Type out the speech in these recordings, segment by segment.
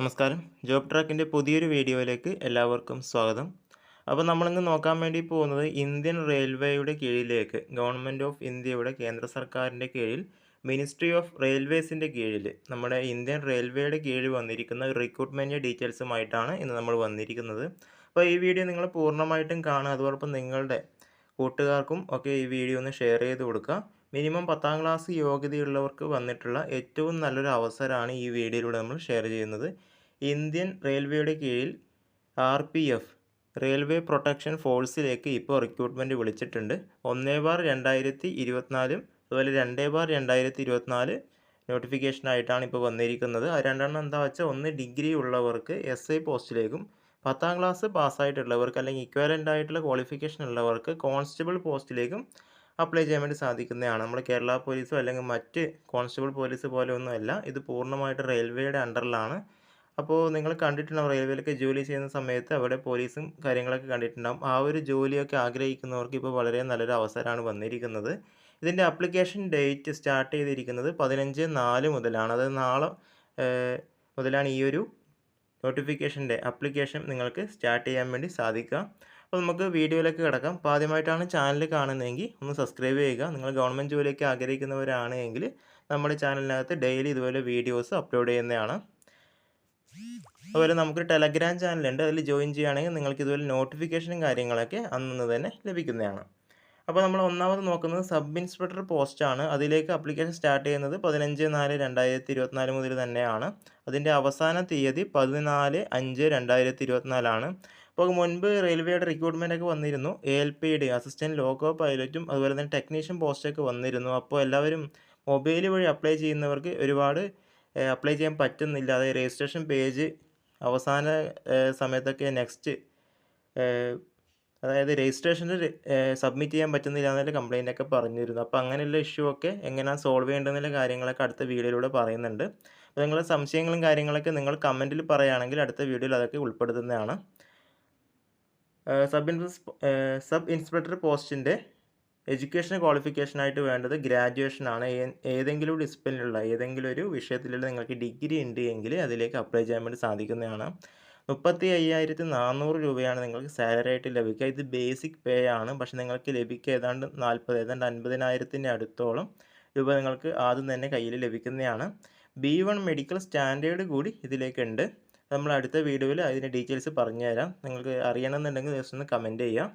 നമസ്കാരം. ജോബ് ട്രാക്കിന്റെ പുതിയൊരു വീഡിയോയിലേക്ക് എല്ലാവർക്കും സ്വാഗതം. അപ്പോൾ നമ്മളിന്ന് നോക്കാൻ വേണ്ടി പോകുന്നത് ഇന്ത്യൻ റെയിൽവേയുടെ കീഴിലേക്ക് ഗവൺമെന്റ് ഓഫ് ഇന്ത്യയുടെ കേന്ദ്ര സർക്കാരിന്റെ കീഴിൽ മിനിസ്ട്രി ഓഫ് റെയിൽവേസിന്റെ കീഴിൽ നമ്മുടെ ഇന്ത്യൻ റെയിൽവേയുടെ കീഴിൽ വന്നിരിക്കുന്ന റിക്രൂട്ട്മെന്റ് ഡീറ്റെയിൽസുമായിട്ടാണ് ഇന്ന് നമ്മൾ വന്നിരിക്കുന്നത്. അപ്പോൾ ഈ വീഡിയോ നിങ്ങൾ പൂർണമായിട്ടും കാണുക. അതോടൊപ്പം നിങ്ങളുടെ കൂട്ടുകാർക്കും ഒക്കെ ഈ വീഡിയോ ഒന്ന് ഷെയർ ചെയ്ത് കൊടുക്കുക. മിനിമം പത്താം ക്ലാസ് യോഗ്യതയുള്ളവർക്ക് വന്നിട്ടുള്ള ഏറ്റവും നല്ലൊരു അവസരമാണ് ഈ വീഡിയോയിലൂടെ നമ്മൾ ഷെയർ ചെയ്യുന്നത്. ഇന്ത്യൻ റെയിൽവേയുടെ കീഴിൽ R P F railway protection ഫോഴ്സിലേക്ക് ഇപ്പോൾ റിക്രൂട്ട്മെന്റ് വിളിച്ചിട്ടുണ്ട്. ഒന്നേ ബാർ രണ്ടായിരത്തി ഇരുപത്തിനാലും അതുപോലെ രണ്ടേ ബാർ രണ്ടായിരത്തി ഇരുപത്തിനാല് നോട്ടിഫിക്കേഷനായിട്ടാണ് ഇപ്പോൾ വന്നിരിക്കുന്നത്. രണ്ടെണ്ണം എന്താ വെച്ചാൽ ഒന്ന് ഡിഗ്രി ഉള്ളവർക്ക് എസ് ഐ പോസ്റ്റിലേക്കും പത്താം ക്ലാസ് പാസ്സായിട്ടുള്ളവർക്ക് അല്ലെങ്കിൽ ഇക്വാലന്റ് ആയിട്ടുള്ള ക്വാളിഫിക്കേഷൻ ഉള്ളവർക്ക് കോൺസ്റ്റബിൾ പോസ്റ്റിലേക്കും അപ്ലൈ ചെയ്യാൻ വേണ്ടി സാധിക്കുന്നതാണ്. നമ്മുടെ കേരള പോലീസോ അല്ലെങ്കിൽ മറ്റ് കോൺസ്റ്റബിൾ പോലീസ് പോലെ ഒന്നുമല്ല ഇത് പൂർണമായിട്ട് റെയിൽവേയുടെ അണ്ടറിലാണ് അപ്പോൾ നിങ്ങൾ കണ്ടിട്ടുണ്ടാവും റെയിൽവേയിലൊക്കെ ജോലി ചെയ്യുന്ന സമയത്ത് അവിടെ പോലീസും കാര്യങ്ങളൊക്കെ കണ്ടിട്ടുണ്ടാവും. ആ ഒരു ജോലിയൊക്കെ ആഗ്രഹിക്കുന്നവർക്ക് ഇപ്പോൾ വളരെ നല്ലൊരു അവസരമാണ് വന്നിരിക്കുന്നത്. ഇതിന്റെ അപ്ലിക്കേഷൻ ഡേറ്റ് സ്റ്റാർട്ട് ചെയ്തിരിക്കുന്നത് പതിനഞ്ച് നാല് മുതലാണ്. അതായത് നാളെ മുതലാണ് ഈ ഒരു നോട്ടിഫിക്കേഷന്റെ അപ്ലിക്കേഷൻ നിങ്ങൾക്ക് സ്റ്റാർട്ട് ചെയ്യാൻ വേണ്ടി സാധിക്കുക. അപ്പോൾ നമുക്ക് വീഡിയോയിലേക്ക് കിടക്കാം. അപ്പോൾ ആദ്യമായിട്ടാണ് ചാനൽ കാണുന്നതെങ്കിൽ ഒന്ന് സബ്സ്ക്രൈബ് ചെയ്യുക. നിങ്ങൾ ഗവൺമെന്റ് ജോലിയൊക്കെ ആഗ്രഹിക്കുന്നവരാണ് എങ്കിൽ നമ്മുടെ ചാനലിനകത്ത് ഡെയിലി ഇതുപോലെ വീഡിയോസ് അപ്ലോഡ് ചെയ്യുന്നതാണ്. അതുപോലെ നമുക്ക് ടെലഗ്രാം ചാനലുണ്ട്. അതിൽ ജോയിൻ ചെയ്യുകയാണെങ്കിൽ നിങ്ങൾക്ക് ഇതുപോലെ നോട്ടിഫിക്കേഷനും കാര്യങ്ങളൊക്കെ അന്ന് തന്നെ ലഭിക്കുന്നതാണ്. അപ്പോൾ നമ്മൾ ഒന്നാമത് നോക്കുന്നത് സബ് ഇൻസ്പെക്ടർ പോസ്റ്റാണ് അതിലേക്ക് അപ്ലിക്കേഷൻ സ്റ്റാർട്ട് ചെയ്യുന്നത് പതിനഞ്ച് നാല് രണ്ടായിരത്തി ഇരുപത്തിനാല് മുതൽ തന്നെയാണ്. അതിന്റെ അവസാന തീയതി പതിനാല് അഞ്ച് രണ്ടായിരത്തി ഇരുപത്തിനാലാണ്. അപ്പോൾ മുൻപ് റെയിൽവേയുടെ റിക്രൂട്ട്മെന്റ് ഒക്കെ വന്നിരുന്നു. എ എൽ പിയുടെ അസിസ്റ്റന്റ് ലോക്കോ പൈലറ്റും അതുപോലെ തന്നെ ടെക്നീഷ്യൻ പോസ്റ്റൊക്കെ വന്നിരുന്നു. അപ്പോൾ എല്ലാവരും മൊബൈൽ വഴി അപ്ലൈ ചെയ്യുന്നവർക്ക് ഒരുപാട് അപ്ലൈ ചെയ്യാൻ പറ്റുന്നില്ല. അതായത് രജിസ്ട്രേഷൻ പേജ് അവസാന സമയത്തൊക്കെ നെക്സ്റ്റ് അതായത് രജിസ്ട്രേഷനിൽ സബ്മിറ്റ് ചെയ്യാൻ പറ്റുന്നില്ല എന്നുള്ള കംപ്ലയിന്റ് ഒക്കെ പറഞ്ഞിരുന്നു. അപ്പോൾ അങ്ങനെയുള്ള ഇഷ്യൂ ഒക്കെ എങ്ങനെയാണ് സോൾവ് ചെയ്യേണ്ടതെന്നുള്ള കാര്യങ്ങളൊക്കെ അടുത്ത വീഡിയോയിലൂടെ പറയുന്നുണ്ട്. അപ്പോൾ നിങ്ങളുടെ സംശയങ്ങളും കാര്യങ്ങളൊക്കെ നിങ്ങൾ കമന്റിൽ പറയുകയാണെങ്കിൽ അടുത്ത വീഡിയോയിൽ അതൊക്കെ ഉൾപ്പെടുത്തുന്നതാണ്. സബ് സബ് ഇൻസ്പെക്ടർ പോസ്റ്റിന്റെ എഡ്യൂക്കേഷൻ ക്വാളിഫിക്കേഷനായിട്ട് വേണ്ടത് ഗ്രാജുവേഷനാണ്. ഏതെങ്കിലും ഡിസിപ്ലിനുള്ള ഏതെങ്കിലും ഒരു വിഷയത്തിലുള്ള നിങ്ങൾക്ക് ഡിഗ്രി ഉണ്ട് എങ്കിൽ അതിലേക്ക് അപ്ലൈ ചെയ്യാൻ വേണ്ടി സാധിക്കുന്നതാണ്. മുപ്പത്തി അയ്യായിരത്തി നാനൂറ് രൂപയാണ് നിങ്ങൾക്ക് സാലറി ആയിട്ട് ലഭിക്കുക. ഇത് ബേസിക് പേ ആണ്. പക്ഷേ നിങ്ങൾക്ക് ലഭിക്കുക ഏതാണ്ട് നാൽപ്പത് ഏതാണ്ട് അൻപതിനായിരത്തിന്റെ അടുത്തോളം രൂപ നിങ്ങൾക്ക് ആദ്യം തന്നെ കയ്യിൽ ലഭിക്കുന്നതാണ്. ബി വൺ മെഡിക്കൽ സ്റ്റാൻഡേർഡ് കൂടി ഇതിലേക്കുണ്ട്. നമ്മൾ അടുത്ത വീഡിയോയിൽ അതിന്റെ ഡീറ്റെയിൽസ് പറഞ്ഞു തരാം നിങ്ങൾക്ക് അറിയണമെന്നുണ്ടെങ്കിൽ ജസ്റ്റ് ഒന്ന് കമന്റ് ചെയ്യാം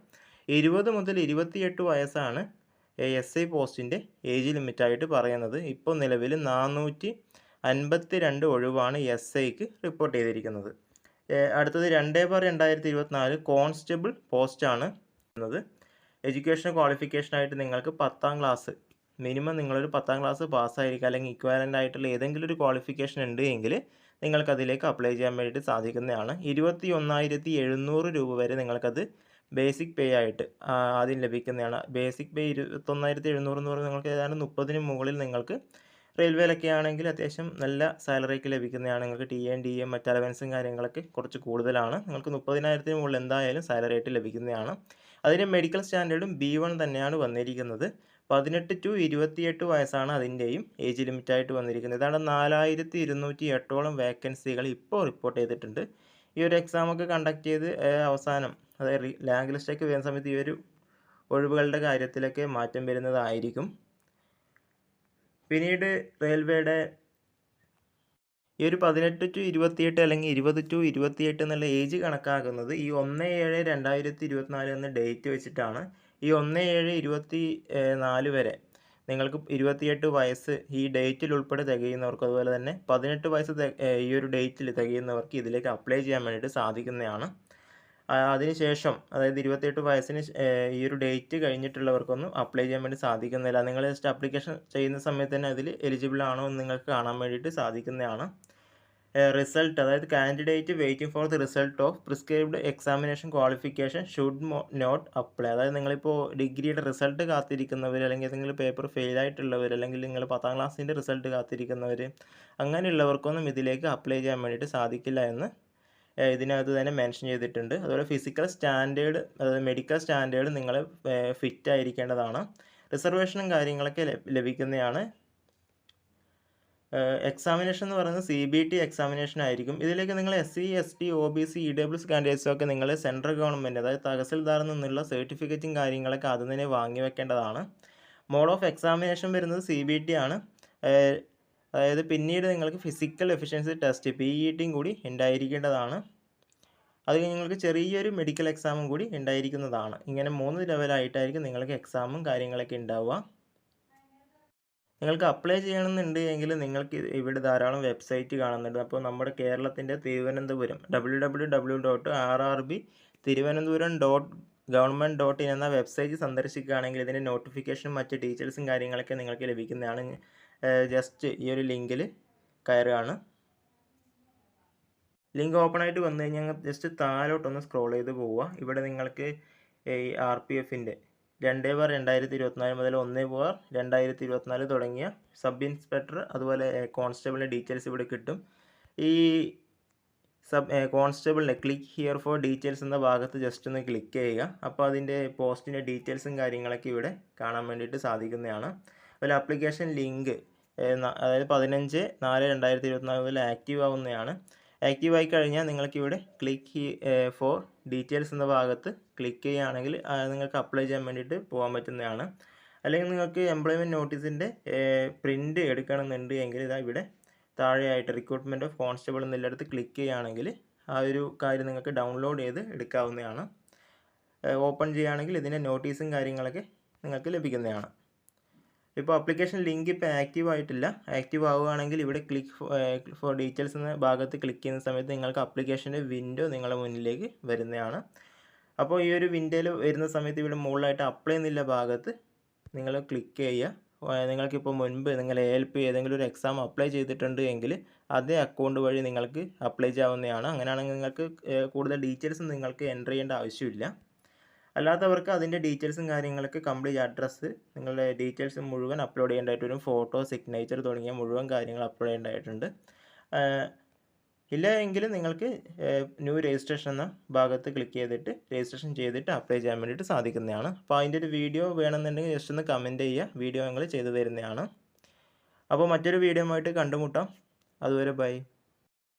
ഇരുപത് മുതൽ ഇരുപത്തിയെട്ട് വയസ്സാണ് എസ് ഐ പോസ്റ്റിന്റെ ഏജ് ലിമിറ്റായിട്ട് പറയുന്നത്. ഇപ്പോൾ നിലവിൽ നാനൂറ്റി അൻപത്തി രണ്ട് ഒഴിവാണ് എസ് ഐക്ക് റിപ്പോർട്ട് ചെയ്തിരിക്കുന്നത്. അടുത്തത് രണ്ടേ ബാർ രണ്ടായിരത്തി ഇരുപത്തിനാല് കോൺസ്റ്റബിൾ പോസ്റ്റാണ് എന്നത് എഡ്യൂക്കേഷൻ ക്വാളിഫിക്കേഷനായിട്ട് നിങ്ങൾക്ക് പത്താം ക്ലാസ് മിനിമം നിങ്ങളൊരു പത്താം ക്ലാസ് പാസ്സായിരിക്കുക അല്ലെങ്കിൽ ഇക്വാലന്റ് ആയിട്ടുള്ള ഏതെങ്കിലും ഒരു ക്വാളിഫിക്കേഷൻ ഉണ്ട് എങ്കിൽ നിങ്ങൾക്കതിലേക്ക് അപ്ലൈ ചെയ്യാൻ വേണ്ടിയിട്ട് സാധിക്കുന്നതാണ്. ഇരുപത്തി ഒന്നായിരത്തി എഴുന്നൂറ് രൂപ വരെ നിങ്ങൾക്കത് ബേസിക് പേ ആയിട്ട് ആദ്യം ലഭിക്കുന്നതാണ്. ബേസിക് പേ ഇരുപത്തൊന്നായിരത്തി എഴുന്നൂറ് എന്ന് പറഞ്ഞാൽ നിങ്ങൾക്ക് ഏതാണ്ട് മുപ്പതിന് മുകളിൽ നിങ്ങൾക്ക് റെയിൽവേയിലൊക്കെ ആണെങ്കിൽ അത്യാവശ്യം നല്ല സാലറിക്ക് ലഭിക്കുന്നതാണ്. നിങ്ങൾക്ക് ടി എൻ ഡി എം മറ്റ് അലവൻസും കാര്യങ്ങളൊക്കെ കുറച്ച് കൂടുതലാണ്. നിങ്ങൾക്ക് മുപ്പതിനായിരത്തിന് മുകളിൽ എന്തായാലും സാലറി ആയിട്ട് ലഭിക്കുന്നതാണ്. അതിന് മെഡിക്കൽ സ്റ്റാൻഡേർഡും ബി വൺ തന്നെയാണ് വന്നിരിക്കുന്നത്. പതിനെട്ട് ടു ഇരുപത്തിയെട്ട് വയസ്സാണ് അതിന്റെയും ഏജ് ലിമിറ്റായിട്ട് വന്നിരിക്കുന്നത്. ഇതാണ് നാലായിരത്തി ഇരുന്നൂറ്റി എട്ടോളം വേക്കൻസികൾ ഇപ്പോൾ റിപ്പോർട്ട് ചെയ്തിട്ടുണ്ട്. ഈ ഒരു എക്സാമൊക്കെ കണ്ടക്ട് ചെയ്ത് അവസാനം അതായത് ലാങ്ക് ലിസ്റ്റൊക്കെ വരുന്ന സമയത്ത് ഈ ഒരു ഒഴിവുകളുടെ കാര്യത്തിലൊക്കെ മാറ്റം വരുന്നതായിരിക്കും. പിന്നീട് റെയിൽവേയുടെ ഈ ഒരു പതിനെട്ട് ടു ഇരുപത്തിയെട്ട് അല്ലെങ്കിൽ ഇരുപത് ടു ഇരുപത്തിയെട്ട് എന്നുള്ള ഏജ് കണക്കാക്കുന്നത് ഈ ഒന്ന് ഏഴ് രണ്ടായിരത്തി ഇരുപത്തിനാല് എന്ന ഡേറ്റ് വെച്ചിട്ടാണ്. ഈ ഒന്ന് ഏഴ് ഇരുപത്തി നാല് വരെ നിങ്ങൾക്ക് ഇരുപത്തിയെട്ട് വയസ്സ് ഈ ഡേറ്റിൽ ഉൾപ്പെടെ തികയുന്നവർക്ക് അതുപോലെ തന്നെ പതിനെട്ട് വയസ്സ് ഈ ഒരു ഡേറ്റിൽ തികയുന്നവർക്ക് ഇതിലേക്ക് അപ്ലൈ ചെയ്യാൻ വേണ്ടിയിട്ട് സാധിക്കുന്നതാണ്. അതിനുശേഷം അതായത് ഇരുപത്തിയെട്ട് വയസ്സിന് ഈ ഒരു ഡേറ്റ് കഴിഞ്ഞിട്ടുള്ളവർക്കൊന്നും അപ്ലൈ ചെയ്യാൻ വേണ്ടി സാധിക്കുന്നില്ല. നിങ്ങൾ ജസ്റ്റ് അപ്ലിക്കേഷൻ ചെയ്യുന്ന സമയത്ത് തന്നെ അതിൽ എലിജിബിൾ ആണോ എന്ന് നിങ്ങൾക്ക് കാണാൻ വേണ്ടിയിട്ട് സാധിക്കുന്നതാണ്. റിസൾട്ട് അതായത് candidate waiting for the result of prescribed examination qualification should not apply അതായത് നിങ്ങളിപ്പോൾ ഡിഗ്രിയുടെ റിസൾട്ട് കാത്തിരിക്കുന്നവർ അല്ലെങ്കിൽ ഏതെങ്കിലും പേപ്പർ ഫെയിൽ ആയിട്ടുള്ളവർ അല്ലെങ്കിൽ നിങ്ങൾ പത്താം ക്ലാസ്സിന്റെ റിസൾട്ട് കാത്തിരിക്കുന്നവർ അങ്ങനെയുള്ളവർക്കൊന്നും ഇതിലേക്ക് അപ്ലൈ ചെയ്യാൻ വേണ്ടിയിട്ട് സാധിക്കില്ല എന്ന് ഇതിനകത്ത് തന്നെ മെൻഷൻ ചെയ്തിട്ടുണ്ട്. അതുപോലെ ഫിസിക്കൽ സ്റ്റാൻഡേർഡ് അതായത് മെഡിക്കൽ സ്റ്റാൻഡേർഡ് നിങ്ങൾ ഫിറ്റ് ആയിരിക്കേണ്ടതാണ്. റിസർവേഷനും കാര്യങ്ങളൊക്കെ ലഭിക്കുന്നതാണ്. എക്സാമിനേഷൻ എന്ന് പറയുന്നത് സി ബി ടി എക്സാമിനേഷൻ ആയിരിക്കും ഇതിലേക്ക് നിങ്ങൾ S C S T O B C E W S കാൻഡിഡേറ്റ്സും ഒക്കെ നിങ്ങൾ സെൻട്രൽ ഗവൺമെന്റ് അതായത് തഹസിൽദാറിൽ നിന്നുള്ള സർട്ടിഫിക്കറ്റും കാര്യങ്ങളൊക്കെ അത് തന്നെ വാങ്ങി വെക്കേണ്ടതാണ്. മോഡ് ഓഫ് എക്സാമിനേഷൻ വരുന്നത് സി ബി ടി ആണ്. അതായത് പിന്നീട് നിങ്ങൾക്ക് physical efficiency test P E ടിയും കൂടി ഉണ്ടായിരിക്കേണ്ടതാണ്. അത് നിങ്ങൾക്ക് ചെറിയൊരു മെഡിക്കൽ എക്സാമും കൂടി ഉണ്ടായിരിക്കുന്നതാണ്. ഇങ്ങനെ മൂന്ന് ലെവലായിട്ടായിരിക്കും നിങ്ങൾക്ക് എക്സാമും കാര്യങ്ങളൊക്കെ ഉണ്ടാവുക. നിങ്ങൾക്ക് അപ്ലൈ ചെയ്യണമെന്നുണ്ട് എങ്കിൽ നിങ്ങൾക്ക് ഇവിടെ ധാരാളം വെബ്സൈറ്റ് കാണുന്നുണ്ട്. അപ്പോൾ നമ്മുടെ കേരളത്തിന്റെ Thiruvananthapuram W W W dot R R B Thiruvananthapuram dot government dot in എന്ന വെബ്സൈറ്റ് സന്ദർശിക്കുകയാണെങ്കിൽ ഇതിന്റെ നോട്ടിഫിക്കേഷനും മറ്റ് ഡീറ്റെയിൽസും കാര്യങ്ങളൊക്കെ നിങ്ങൾക്ക് ലഭിക്കുന്നതാണ്. ജസ്റ്റ് ഈ ഒരു ലിങ്കിൽ കയറുകയാണ്. ലിങ്ക് ഓപ്പൺ ആയിട്ട് വന്നു കഴിഞ്ഞാൽ ജസ്റ്റ് താഴോട്ടൊന്ന് സ്ക്രോൾ ചെയ്ത് പോവുക. ഇവിടെ നിങ്ങൾക്ക് ഈ ആർ പി എഫിന്റെ രണ്ട് ബാർ രണ്ടായിരത്തി ഇരുപത്തിനാല് മുതൽ ഒന്ന് ബാർ രണ്ടായിരത്തി ഇരുപത്തിനാല് തുടങ്ങിയ സബ് ഇൻസ്പെക്ടർ അതുപോലെ കോൺസ്റ്റബിളിന്റെ ഡീറ്റെയിൽസ് ഇവിടെ കിട്ടും. ഈ സബ് കോൺസ്റ്റബിളിന്റെ ക്ലിക്ക് ഹിയർ ഫോർ ഡീറ്റെയിൽസ് എന്ന ഭാഗത്ത് ജസ്റ്റ് ഒന്ന് ക്ലിക്ക് ചെയ്യുക. അപ്പോൾ അതിന്റെ പോസ്റ്റിന്റെ ഡീറ്റെയിൽസും കാര്യങ്ങളൊക്കെ ഇവിടെ കാണാൻ വേണ്ടിയിട്ട് സാധിക്കുന്നതാണ്. അതുപോലെ ആപ്ലിക്കേഷൻ ലിങ്ക് അതായത് പതിനഞ്ച് നാല് രണ്ടായിരത്തി ഇരുപത്തിനാല് മുതൽ ആക്റ്റീവ് ആവുന്നതാണ്. ആക്റ്റീവ് ആയി കഴിഞ്ഞാൽ നിങ്ങൾക്ക് ഇവിടെ ക്ലിക്ക് ഫോർ ഡീറ്റെയിൽസ് എന്ന ഭാഗത്ത് ക്ലിക്ക് ചെയ്യുകയാണെങ്കിൽ നിങ്ങൾക്ക് അപ്ലൈ ചെയ്യാൻ വേണ്ടിയിട്ട് പോകാൻ പറ്റുന്നതാണ്. അല്ലെങ്കിൽ നിങ്ങൾക്ക് എംപ്ലോയ്മെന്റ് നോട്ടീസിന്റെ പ്രിന്റ് എടുക്കണമെന്നുണ്ട് എങ്കിൽ ഇതാ ഇവിടെ താഴെയായിട്ട് റിക്രൂട്ട്മെന്റ് ഓഫ് കോൺസ്റ്റബിൾ എന്നുള്ളിടത്ത് ക്ലിക്ക് ചെയ്യുകയാണെങ്കിൽ ആ ഒരു കാര്യം നിങ്ങൾക്ക് ഡൗൺലോഡ് ചെയ്ത് എടുക്കാവുന്നതാണ്. ഓപ്പൺ ചെയ്യുകയാണെങ്കിൽ ഇതിന്റെ നോട്ടീസും കാര്യങ്ങളൊക്കെ നിങ്ങൾക്ക് ലഭിക്കുന്നതാണ്. ഇപ്പോൾ അപ്ലിക്കേഷൻ ലിങ്ക് ഇപ്പോൾ ആക്റ്റീവ് ആയിട്ടില്ല. ആക്റ്റീവ് ആവുകയാണെങ്കിൽ ഇവിടെ ക്ലിക്ക് ഫോർ ഡീറ്റെയിൽസ് എന്ന ഭാഗത്ത് ക്ലിക്ക് ചെയ്യുന്ന സമയത്ത് നിങ്ങൾക്ക് അപ്ലിക്കേഷന്റെ വിൻഡോ നിങ്ങളുടെ മുന്നിലേക്ക് വരുന്നതാണ്. അപ്പോൾ ഈ ഒരു വിൻഡോയിൽ വരുന്ന സമയത്ത് ഇവിടെ മുകളിലായിട്ട് അപ്ലൈ ചെയ്യുന്നില്ല ഭാഗത്ത് നിങ്ങൾ ക്ലിക്ക് ചെയ്യുക. നിങ്ങൾക്കിപ്പോൾ മുൻപ് നിങ്ങൾ എ എൽ പി ഏതെങ്കിലും ഒരു എക്സാം അപ്ലൈ ചെയ്തിട്ടുണ്ട് എങ്കിൽ അതേ അക്കൗണ്ട് വഴി നിങ്ങൾക്ക് അപ്ലൈ ചെയ്യാവുന്നതാണ്. അങ്ങനെയാണെങ്കിൽ നിങ്ങൾക്ക് കൂടുതൽ ഡീറ്റെയിൽസ് നിങ്ങൾക്ക് എന്റർ ചെയ്യേണ്ട ആവശ്യമില്ല. അല്ലാത്തവർക്ക് അതിന്റെ ഡീറ്റെയിൽസും കാര്യങ്ങളൊക്കെ കംപ്ലീറ്റ് അഡ്രസ്സ് നിങ്ങളുടെ ഡീറ്റെയിൽസ് മുഴുവൻ അപ്ലോഡ് ചെയ്യേണ്ടതായിട്ട് വരും. ഫോട്ടോ സിഗ്നേച്ചർ തുടങ്ങിയ മുഴുവൻ കാര്യങ്ങൾ അപ്ലോഡ് ചെയ്യേണ്ടതായിട്ടുണ്ട്. ഇല്ല എങ്കിൽ നിങ്ങൾക്ക് ന്യൂ രജിസ്ട്രേഷൻ എന്ന ഭാഗത്ത് ക്ലിക്ക് ചെയ്തിട്ട് രജിസ്ട്രേഷൻ ചെയ്തിട്ട് അപ്ലൈ ചെയ്യാൻ വേണ്ടിയിട്ട് സാധിക്കുന്നതാണ്. അപ്പോൾ അതിന്റെ ഒരു വീഡിയോ വേണമെന്നുണ്ടെങ്കിൽ ജസ്റ്റ് ഒന്ന് കമന്റ് ചെയ്യുക. വീഡിയോ ഞങ്ങൾ ചെയ്തു തരുന്നതാണ്. അപ്പോൾ മറ്റൊരു വീഡിയോ ആയിട്ട് കണ്ടുമുട്ടാം. അതുവരെ ബൈ.